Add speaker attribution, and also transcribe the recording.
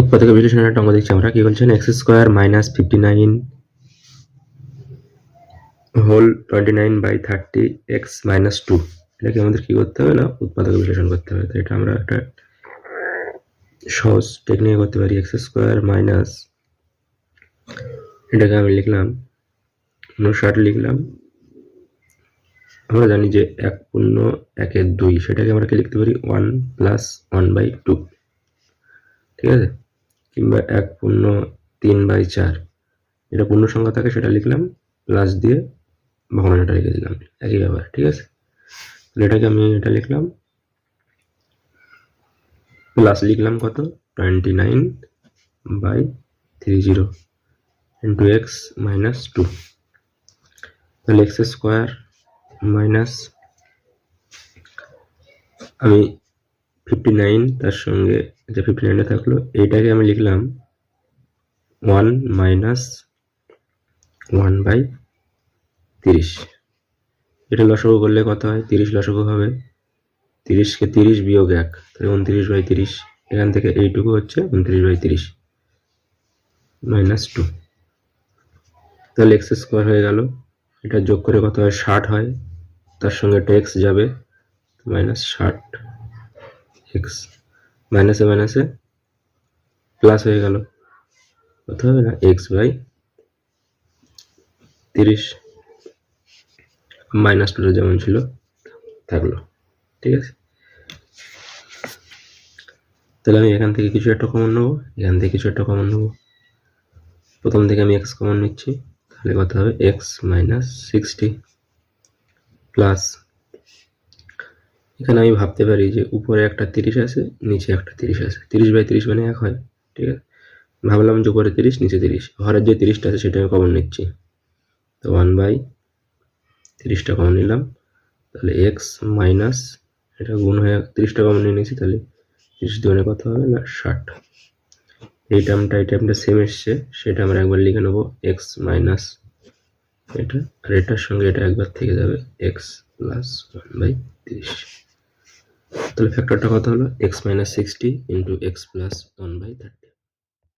Speaker 1: উৎপাদক বিশ্লেষণের একটা অঙ্ক দেখছি আমরা কি বলছেন x square minus fifty nine whole twenty nine by thirty x minus two এটাকে আমাদের কি করতে হবে না? উৎপাদক বিশ্লেষণ করতে হবে। তো এটা আমরা একটা সহজ টেকনিক করতে পারি এক্স স্কোয়ার মাইনাস এটাকে আমি লিখলাম উনষাট লিখলাম। আমরা জানি যে এক পূর্ণ একের দুই, সেটাকে আমরা কি লিখতে পারি? One plus one by two ঠিক আছে? কিংবা এক পূর্ণ তিন বাই চার। এটা পূর্ণ সংখ্যা থাকে সেটা লিখলাম প্লাস দিয়ে ভগ্নাংশটা লিখে দিলাম। একই ব্যাপার, ঠিক আছে? তাহলে এটাকে আমি এটা লিখলাম। প্লাস লিখলাম কত? Twenty nine by three zero into x minus two তাহলে এক্স স্কোয়ার মাইনাস আমি ফিফটি নাইন তার সঙ্গে যে ফিফটি নাইনটা থাকল, এইটাকে আমি লিখলাম ওয়ান মাইনাস ওয়ান বাই তিরিশ। এটা লসগু করলে কত হয়? তিরিশ লসগু হবে তিরিশকে তিরিশ বিয়োগ এক, তাহলে উনত্রিশ বাই তিরিশ। এখান থেকে এইটুকু হচ্ছে উনত্রিশ বাই তিরিশ মাইনাস টু তাহলে এক্স স্কোয়ার হয়ে গেল। এটা যোগ করে কত হয়? ষাট হয়। তার সঙ্গে একটা এক্স যাবে মাইনাস ষাট এক্স মাইনাসে মাইনাসে প্লাস হয়ে গেল। কত হবে না? এক্স বাই তিরিশ। মাইনাস টুটা যেমন ছিল, থাকল। ঠিক আছে? তাহলে আমি এখান থেকে কিছু একটা কমন নেব, এখান থেকে কিছু একটা কমন নেব। প্রথম থেকে আমি এক্স কমন নিচ্ছি, তাহলে কত হবে? এক্স মাইনাস সিক্সটি প্লাস এখানে আমি ভাবতে পারি যে উপরে একটা তিরিশ আছে, নিচে একটা তিরিশ আছে। তিরিশ বাই তিরিশ মানে এক হয়, ঠিক আছে? ভাবলাম যে উপরে তিরিশ, নিচে তিরিশ। ঘরের যে তিরিশটা আছে সেটা আমি কমন নিচ্ছি। তো ওয়ান বাই তিরিশটা কমন নিলাম। তাহলে এক্স মাইনাস এটা গুণ হয়ে তিরিশটা কমন নিয়ে নিয়েছি, তাহলে তিরিশ দুগুণে কত হবে না? ষাট। এই টার্মটা এই টার্মটা সেম এসছে, সেটা আমরা একবার লিখে নেব এক্স মাইনাস এটা। আর এটার সঙ্গে এটা একবার থেকে যাবে এক্স প্লাস ওয়ান বাই তিরিশ। তাহলে ফ্যাক্টরটা কত হলো? X minus sixty into x plus one by thirty